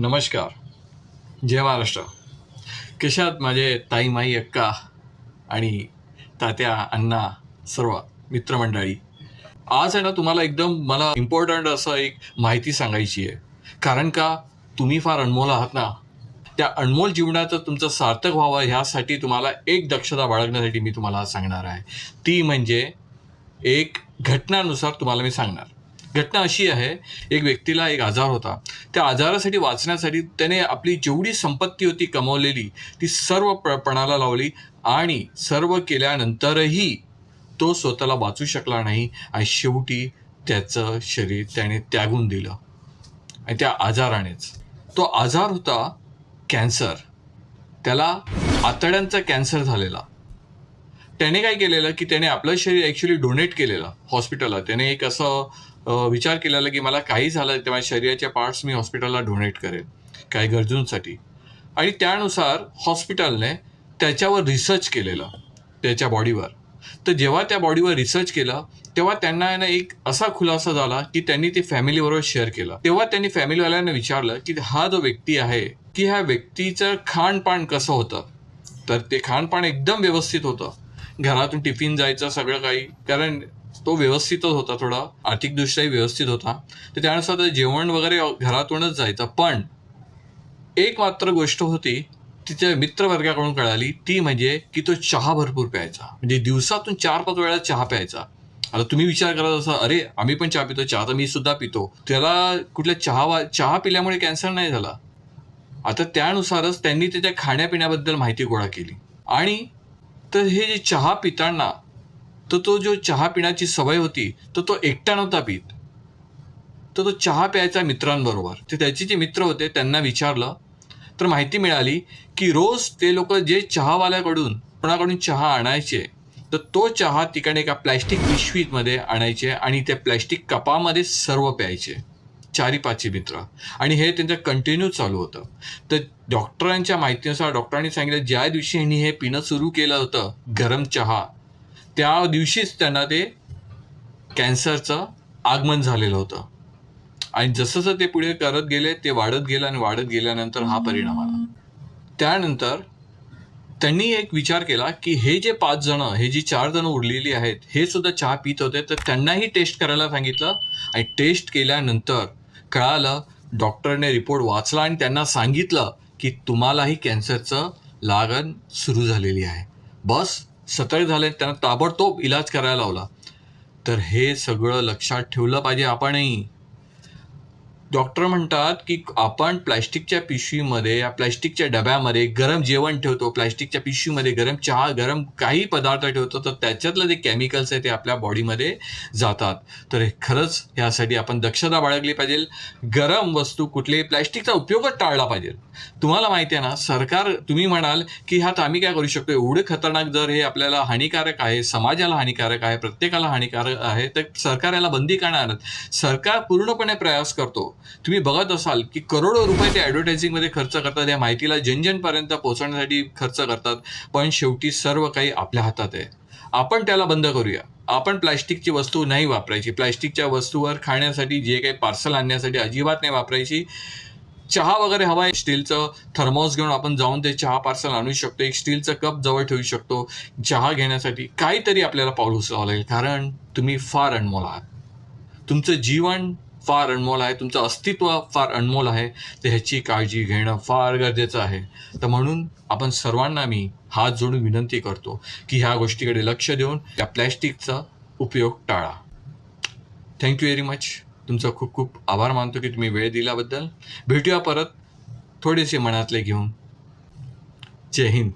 नमस्कार. जय महाराष्ट्र. कशात माझे ताई माई अक्का आणि तात्या अण्णा सर्व मित्रमंडळी? आज आहे ना तुम्हाला एकदम मला इम्पॉर्टंट असं एक माहिती सांगायची आहे. कारण का तुम्ही फार अनमोल आहात ना? त्या अनमोल जीवनाचं तुमचं सार्थक व्हावं ह्यासाठी तुम्हाला एक दक्षता बाळगण्यासाठी मी तुम्हाला सांगणार आहे. ती म्हणजे एक घटनानुसार तुम्हाला मी सांगणार. घटना अशी आहे एक व्यक्तीला एक आजार होता. त्या आजारासाठी वाचण्यासाठी त्याने आपली जेवढी संपत्ती होती कमवलेली ती सर्व प पणाला लावली आणि सर्व केल्यानंतरही तो स्वतःला वाचू शकला नाही आणि शेवटी त्याचं शरीर त्याने त्यागून दिलं. आणि त्या आजारानेच. तो आजार होता कॅन्सर. त्याला आतड्यांचा कॅन्सर झालेला. त्याने काय केलेलं की त्याने आपलं शरीर ॲक्च्युली डोनेट केलेलं हॉस्पिटलला त्याने एक असं विचार केलेला की मला काही झालं तर माझ्या शरीराच्या पार्ट्स मी हॉस्पिटलला डोनेट करेन काही गरजूंसाठी. आणि त्यानुसार हॉस्पिटलने त्याच्यावर रिसर्च केलेलं त्याच्या बॉडीवर तर जेव्हा त्या बॉडीवर रिसर्च केलं तेव्हा त्यांना आहे ना एक असा खुलासा झाला की त्यांनी ते फॅमिलीबरोबर शेअर केलं. तेव्हा त्यांनी फॅमिलीवाल्यांना विचारलं की हा जो व्यक्ती आहे की ह्या व्यक्तीचं खाणपान कसं होतं? तर ते खाणपान एकदम व्यवस्थित होतं. घरातून टिफिन जायचं सगळं काही. कारण तो व्यवस्थितच होता थोडा आर्थिकदृष्ट्याही व्यवस्थित होता. तर त्यानुसार जेवण वगैरे घरातूनच जायचं. पण एक मात्र गोष्ट होती तिच्या मित्रवर्गाकडून कळाली ती म्हणजे की तो चहा भरपूर प्यायचा. म्हणजे दिवसातून चार पाच वेळा चहा प्यायचा. आता तुम्ही विचार करत असा अरे आम्ही पण चहा पितो चहा तर मी सुद्धा पितो. त्याला कुठल्या चहा वा चहा पिल्यामुळे कॅन्सर नाही झाला. आता त्यानुसारच त्यांनी त्याच्या खाण्यापिण्याबद्दल माहिती गोळा केली. आणि तर हे जे चहा पिताना तर तो जो चहा पिण्याची सवय होती तर तो एकटा नव्हता पित. तर तो चहा प्यायचा मित्रांबरोबर. ते त्याचे जे मित्र होते त्यांना विचारलं. तर माहिती मिळाली की रोज ते लोक जे चहावाल्याकडून कोणाकडून चहा आणायचे तर तो चहा तिकडे एका प्लॅस्टिक पिशवीमध्ये आणायचे आणि त्या प्लॅस्टिक कपामध्ये सर्व प्यायचे. चारी पाचशे मित्र. आणि हे त्यांचं कंटिन्यू चालू होतं. तर डॉक्टरांच्या माहितीनुसार डॉक्टरांनी सांगितलं ज्या दिवशी ह्यांनी हे पिणं सुरू केलं होतं गरम चहा त्या दिवशीच त्यांना ते कॅन्सरचं आगमन झालेलं होतं. आणि जसं ते पुढे करत गेले ते वाढत गेलं आणि वाढत गेल्यानंतर हा परिणाम आला. त्यानंतर त्यांनी एक विचार केला की हे जे पाच जण हे जी चार जण उरलेली आहेत हे सुद्धा चहा पित होते तर त्यांनाही टेस्ट करायला सांगितलं. आणि टेस्ट केल्यानंतर कळालं डॉक्टरने रिपोर्ट वाचला आणि त्यांना सांगितलं की तुम्हालाही कॅन्सरचं लागण सुरू झालेली आहे. बस सतर्क झाले त्यांना ताबडतोब इलाज करायला लावला. तर हे सगळं लक्षात ठेवलं पाहिजे आपणही. डॉक्टर म्हणतात की आपण प्लॅस्टिकच्या पिशवीमध्ये या प्लॅस्टिकच्या डब्यामध्ये गरम जेवण ठेवतो प्लॅस्टिकच्या पिशवीमध्ये गरम चहा गरम काही पदार्थ ठेवतो तर त्याच्यातलं जे केमिकल्स आहे ते आपल्या बॉडीमध्ये जातात. तर हे खरंच यासाठी आपण दक्षता बाळगली पाहिजे. गरम वस्तू कुठलेही प्लॅस्टिकचा उपयोगच टाळला पाहिजे. तुम्हाला माहिती आहे ना सरकार तुम्ही म्हणाल की ह्यात आम्ही काय करू शकतो? एवढं खतरनाक जर हे आपल्याला हानिकारक आहे समाजाला हानिकारक आहे प्रत्येकाला हानिकारक आहे तर सरकार याला बंदी करणार सरकार पूर्णपणे प्रयास करतो. तुम्ही बघत असाल की करोडो रुपये ते ॲडव्हर्टायझिंगमध्ये खर्च करतात. या माहितीला जनजनपर्यंत पोहोचवण्यासाठी खर्च करतात. पण शेवटी सर्व काही आपल्या हातात आहे. आपण त्याला बंद करूया. आपण प्लॅस्टिकची वस्तू नाही वापरायची. प्लॅस्टिकच्या वस्तूवर खाण्यासाठी जे काही पार्सल आणण्यासाठी अजिबात नाही वापरायची. चहा वगैरे हवा आहे. स्टीलचं थर्मोस घेऊन आपण जाऊन ते चहा पार्सल आणू शकतो. एक स्टीलचं कप जवळ ठेवू शकतो. चहा घेण्यासाठी काहीतरी आपल्याला पाऊल उचलावं लागेल. कारण तुम्ही फार अनमोल आहात. तुमचं जीवन फार अनमोल आहे. तुमचं अस्तित्व फार अनमोल आहे. तर ह्याची काळजी घेणं फार गरजेचं आहे. तर म्हणून आपण सर्वांना मी हात जोडून विनंती करतो की ह्या गोष्टीकडे लक्ष देऊन त्या प्लॅस्टिकचा उपयोग टाळा. थँक्यू व्हेरी मच तुमचा खूप खूप आभार मानतो की तुम्ही वेळ दिल्याबद्दल. भेटूया परत थोडेसे मनातले घेऊन. जय हिंद.